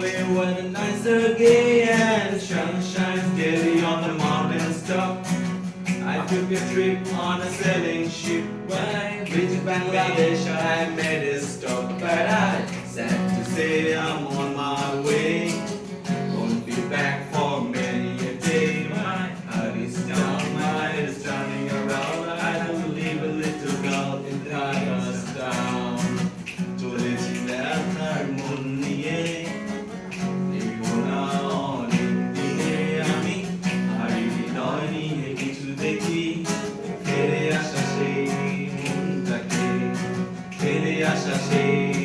when the nights are gay and the sun shines daily on the mountain's top. I took a trip on a sailing ship when I reached Bangladesh. I made a stop, but I sad to say I'm on my way. digas así.